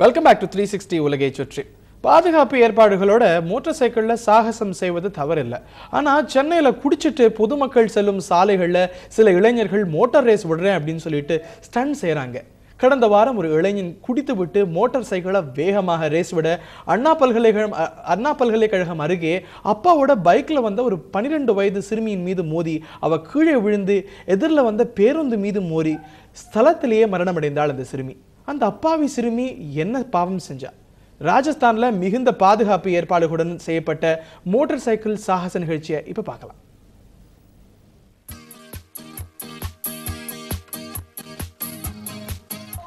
Welcome back to three sixty உலகை சுற்றி பாதுகாப்பு ஏற்பாடுகளோட மோட்டார் சைக்கிளில் சாகசம் செய்வது தவறில்லை. ஆனால் சென்னையில் குடிச்சிட்டு பொதுமக்கள் செல்லும் சாலைகளில் சில இளைஞர்கள் மோட்டார் ரேஸ் விடுறேன் அப்படின்னு சொல்லிட்டு ஸ்டன் செய்கிறாங்க கடந்த வாரம் ஒரு இளைஞன் குடித்து விட்டு மோட்டார் சைக்கிளை வேகமாக ரேஸ் விட அண்ணா பல்கலைக்கழகம் அண்ணா பல்கலைக்கழகம் அருகே அப்பாவோட பைக்கில் வந்த ஒரு பன்னிரெண்டு வயது சிறுமியின் மீது மோதி அவ கீழே விழுந்து எதிரில் வந்த பேருந்து மீது மோதி ஸ்தலத்திலேயே மரணமடைந்தாள் அந்த சிறுமி. அந்த அப்பாவி சிறுமி என்ன பாவம் செஞ்சா? ராஜஸ்தான்ல மிகுந்த பாதுகாப்பு ஏற்பாடுகளுடன் செய்யப்பட்ட மோட்டார் சைக்கிள் சாகச நிகழ்ச்சியை இப்ப பார்க்கலாம்.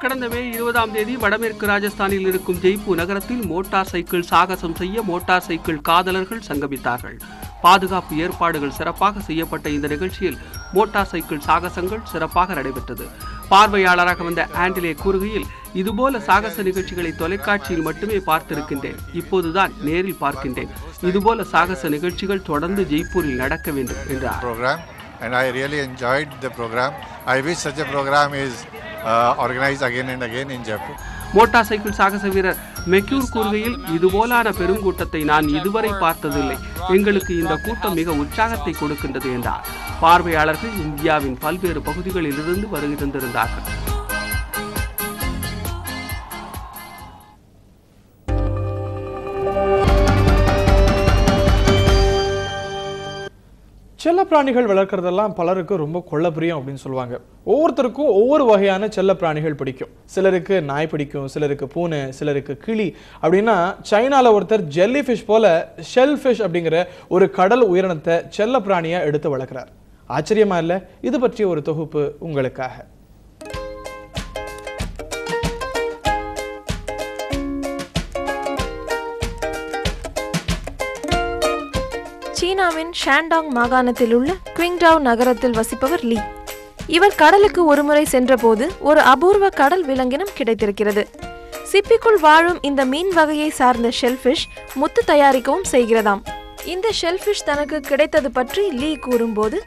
கடந்த மே இருபதாம் தேதி வடமேற்கு ராஜஸ்தானில் இருக்கும் ஜெய்ப்பூர் நகரத்தில் மோட்டார் சைக்கிள் சாகசம் செய்ய மோட்டார் சைக்கிள் காதலர்கள் சங்கமித்தார்கள். பாதுகாப்பு ஏற்பாடுகள் சிறப்பாக செய்யப்பட்ட இந்த நிகழ்ச்சியில் மோட்டார் சைக்கிள் சாகசங்கள் சிறப்பாக நடைபெற்றது. பார்வையாளராக வந்த ஆண்டிலே கூறுகையில் இதுபோல சாகச நிகழ்ச்சிகளை தொலைக்காட்சியில் மட்டுமே பார்த்திருக்கின்றேன் இப்போதுதான் நேரில் பார்க்கின்றேன் இதுபோல சாகச நிகழ்ச்சிகள் தொடர்ந்து ஜெய்ப்பூரில் நடக்க வேண்டும் என்றார் and I really enjoyed the program. I wish such a program is uh, organized again and again in Jaipur. Motor cycle சாகச வீரர் மெக்யூர் கூறுகையில் இதுபோலான பெருங்கூட்டத்தை நான் இதுவரை பார்த்ததில்லை. எங்களுக்கு இந்த கூட்டம் மிக உற்சாகத்தை கொடுக்கின்றது என்றார். பார்வையாளர்கள் இந்தியாவின் பல்வேறு பகுதிகளில் இருந்து செல்ல பிராணிகள் வளர்க்குறதெல்லாம் பலருக்கு ரொம்ப கொள்ள பிரியம் அப்படின்னு சொல்லுவாங்க. ஒவ்வொருத்தருக்கும் ஒவ்வொரு வகையான செல்ல பிராணிகள் பிடிக்கும். சிலருக்கு நாய் பிடிக்கும் சிலருக்கு பூனை சிலருக்கு கிளி. அப்படின்னா சைனாவில் ஒருத்தர் ஜெல்லி ஃபிஷ் போல ஷெல் ஃபிஷ் அப்படிங்கிற ஒரு கடல் உயிரினத்தை செல்லப்பிராணியா எடுத்து வளர்க்குறார். ஆச்சரியமா இல்லை? இது பற்றிய ஒரு தொகுப்பு உங்களுக்காக. சீனாவின் ஷாண்டாங் மாகாணத்தில் உள்ள குவிங்டாவ் நகரத்தில் வசிப்பவர் லீ. இவர் கடலுக்கு ஒருமுறை சென்றபோது ஒரு அபூர்வ கடல் விலங்கினம் கிடைத்திருக்கிறது. சிப்பிக்குள் வாழும் இந்த மீன் வகையை சார்ந்த ஷெல்ஃபிஷ் முத்து தயாரிக்கவும் செய்கிறதாம். இந்த ஷெல்ஃபிஷ் தனக்கு கிடைத்தது பற்றி லீ கூறும்போது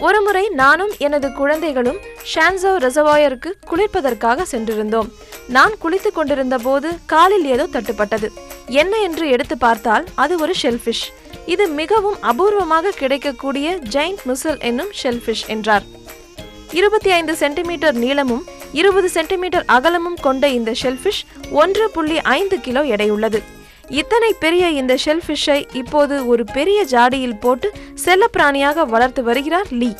ஒருமுறை நானும் எனது குழந்தைகளும் ஷான்சோ ரெசவாயருக்கு குளிர்ப்பதற்காக சென்றிருந்தோம். நான் குளித்துக் கொண்டிருந்த போது காலில் ஏதோ தட்டுப்பட்டது. என்ன என்று எடுத்து பார்த்தால் அது ஒரு ஷெல்ஃபிஷ். இது மிகவும் அபூர்வமாக கிடைக்கக்கூடிய ஜெயிண்ட் முசல் என்னும் ஷெல்ஃபிஷ் என்றார். இருபத்தி ஐந்து சென்டிமீட்டர் நீளமும் இருபது சென்டிமீட்டர் அகலமும் கொண்ட இந்த ஷெல்ஃபிஷ் ஒன்று புள்ளி ஐந்து கிலோ எடையுள்ளது இத்தனை பெரிய இந்த ஷெல்ஃபிஷை இப்போது ஒரு பெரிய ஜாடியில் போட்டு செல்லப்பிராணியாக வளர்த்து வருகிறார் லீ.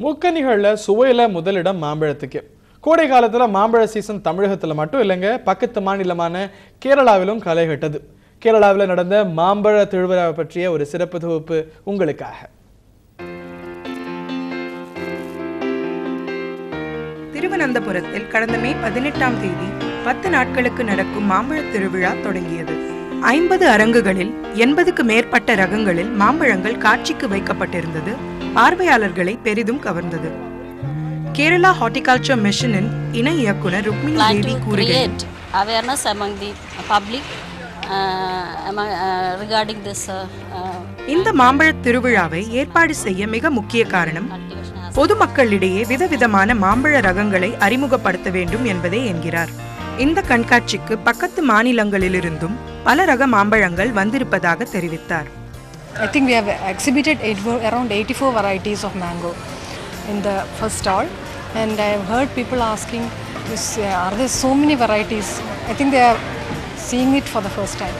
முக்கணிகளில் சுவையில முதலிடம் மாம்பழத்துக்கு. கோடை காலத்துல மாம்பழ சீசன் தமிழகத்துல மட்டும் இல்லைங்க பக்கத்து மாநிலமான கேரளாவிலும் களைகட்டது கேரளாவில் நடந்த மாம்பழ திருவிழாவை பற்றிய ஒரு சிறப்பு தொகுப்பு உங்களுக்காக. திருவனந்தபுரத்தில் கடந்த மே பதினெட்டாம் தேதி பத்து நாட்களுக்கு நடக்கும் மாம்பழ திருவிழா தொடங்கியது. ஐம்பது அரங்குகளில் எண்பதுக்கு மேற்பட்ட ரகங்களில் மாம்பழங்கள் காட்சிக்கு வைக்கப்பட்டிருந்தது. பார்வையாளர்களை பெரிதும் கவர்ந்தது. கேரளா ஹார்டிகல்ச்சர் மிஷனின் இணை இயக்குனர் ருக்மிணி தேவி create awareness among the public among, uh, regarding this uh, uh, இந்த மாம்பழத் திருவிழாவை ஏற்பாடு செய்ய மிக முக்கிய காரணம் பொதுமக்களிடையே விதவிதமான மாம்பழ ரகங்களை அறிமுகப்படுத்த வேண்டும் என்பதே என்கிறார். இந்த கண்காட்சிக்கு பக்கத்து மாநிலங்களிலிருந்தும் பல ரக மாம்பழங்கள் வந்திருப்பதாக தெரிவித்தார். I think we have exhibited eight, around 84 varieties of mango in the first stall, And I've heard people asking, are there so many varieties? I think they are seeing it for the first time.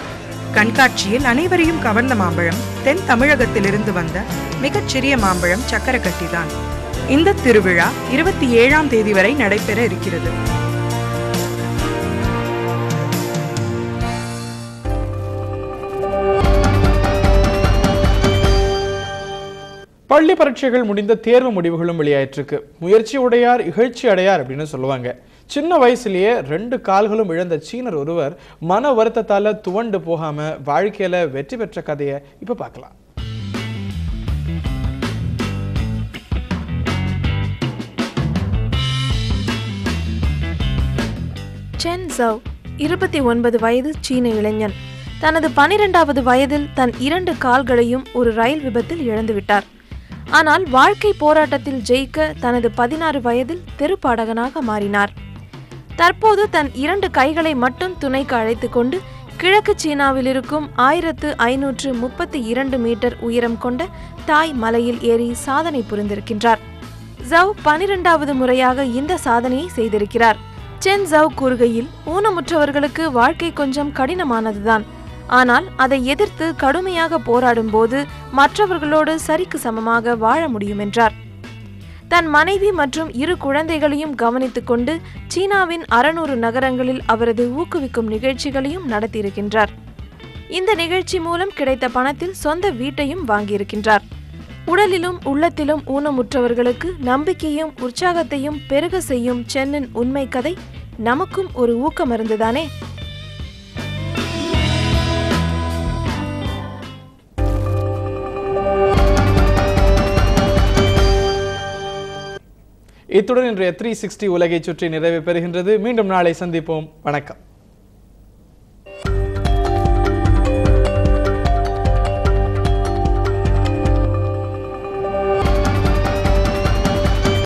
கண்காட்சியில் அனைவரையும் கவர்ந்த மாம்பழம் தென் தமிழகத்திலிருந்து வந்த மிகச்சிறிய மாம்பழம் சக்கரக்கட்டி தான் இந்த திருவிழா இருபத்தி ஏழாம் தேதி வரை நடைபெற இருக்கிறது பள்ளி பரீட்சைகள் முடிந்த தேர்வு முடிவுகளும் வெளியாயிட்டிருக்கு. முயற்சி உடையார் இகழ்ச்சி அடையார் அப்படின்னு சொல்லுவாங்க. சின்ன வயசுலேயே ரெண்டு கால்களும் இழந்த சீனர் ஒருவர் மன வருத்தத்தால துவண்டு போகாம வாழ்க்கையில வெற்றி பெற்ற கதையை இப்ப பார்க்கலாம். சென் ஜவ் இருபத்தி ஒன்பது வயது சீன இளைஞன். தனது பனிரெண்டாவது வயதில் தன் இரண்டு கால்களையும் ஒரு ரயில் விபத்தில் இழந்துவிட்டார். ஆனால் வாழ்க்கை போராட்டத்தில் ஜெயிக்க தனது பதினாறு வயதில் தெருப்பாடகனாக மாறினார். தற்போது தன் இரண்டு கைகளை மட்டும் துணைக்கு அழைத்து கொண்டு கிழக்கு சீனாவில் இருக்கும் ஆயிரத்து ஐநூற்று முப்பத்தி இரண்டு மீட்டர் உயரம் கொண்ட தாய் மலையில் ஏறி சாதனை புரிந்திருக்கின்றார். ஜவ் பனிரெண்டாவது முறையாக இந்த சாதனையை செய்திருக்கிறார். சென் ஜவ் கூறுகையில் ஊனமுற்றவர்களுக்கு வாழ்க்கை கொஞ்சம் கடினமானதுதான். ஆனால் அதை எதிர்த்து கடுமையாக போராடும்போது மற்றவர்களோடு சரிக்கு சமமாக வாழ முடியும் என்றார் தன் மனைவி மற்றும் இரு குழந்தைகளையும் கவனித்துக் கொண்டு சீனாவின் அறுநூறு நகரங்களில் அவரது ஊக்குவிக்கும் நிகழ்ச்சிகளையும் நடத்தியிருக்கின்றார். இந்த நிகழ்ச்சி மூலம் கிடைத்த பணத்தில் சொந்த வீட்டையும் வாங்கியிருக்கின்றார். உடலிலும் உள்ளத்திலும் ஊனமுற்றவர்களுக்கு நம்பிக்கையும் உற்சாகத்தையும் பெருக செய்யும் சென்னின் உண்மை கதை நமக்கும் ஒரு ஊக்க மருந்துதானே இத்துடன் இன்றைய த்ரீ சிக்ஸ்டி உலகை சுற்றி நிறைவு பெறுகின்றது. மீண்டும் நாளை சந்திப்போம். வணக்கம்.